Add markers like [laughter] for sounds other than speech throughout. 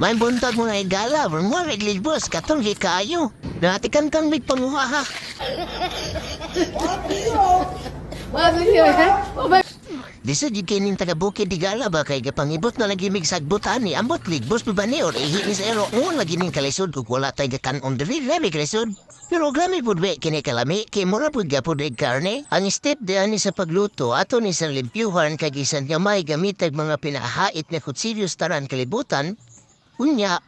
May buntag mo na igala, mo reglis boss, katong kayo. Natikan kang may panguha ha. O ba? Di kinin taga bukid di ba kay gapangibot na lagi mig sagbutan ni ambot ligbos pa ba ni or ihi ni sa ero un lagi ning kalisod kung wala tay gakan on diri labi kalisod. Pero grami pud be kini kalami kay mura pud gapod eg karne. Ang step de ani sa pagluto ato ni sa limpyuhan kay gisan gamay gamitag mga pinahait na kutsilyos taran kalibutan. Unya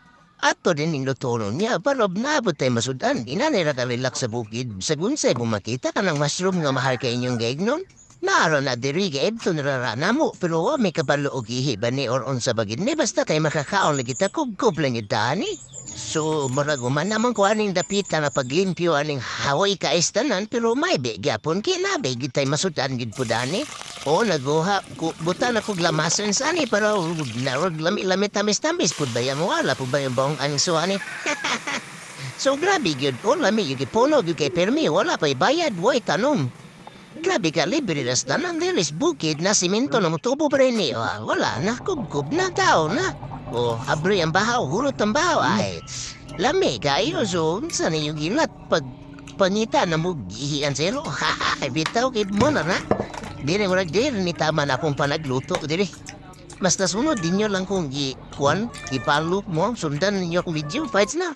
Ato din ning lutonon niya, parob na abot tayo masudan. Inanira ka relax sa bukid. Sa gunsay, kung makita ka ng mushroom nga mahal ka inyong gaignon, Naaro na diri ka ebto nararana mo, pero wa may kabalo og ihi ba ni or unsa bagid ni basta kay makakaon lagi ta kubkob lang itani. So, murag man naman ko aning dapita na paglimpyo aning haway ka istanan, pero may gyapon kinabe gid tay masudan gid po dani. O naguha, ku, butan ako glamasan sani, pero narod lami-lami tamis-tamis pud ba yan wala po ba yung bong ang suani? [laughs] so grabe gyud o lami yung ipuno gyud kay permi wala pa bayad, way tanom. Grabe ka, libre na sa tanan dilis bukid na simento na mutubo pa rin eh. Ah, wala na, kubkub na tao na. O, abri ang bahaw, hulot ang bahaw. Ay, lami kayo, so, saan yung gilat pag pangita [laughs] na mo gihian zero? Ha, bitaw, kid mo na na. Dire mo na, dire, ni tama na akong panagluto, dire. Basta sunod din nyo lang kung i-kuan, ipalo mo, sundan ninyo akong video, fights na.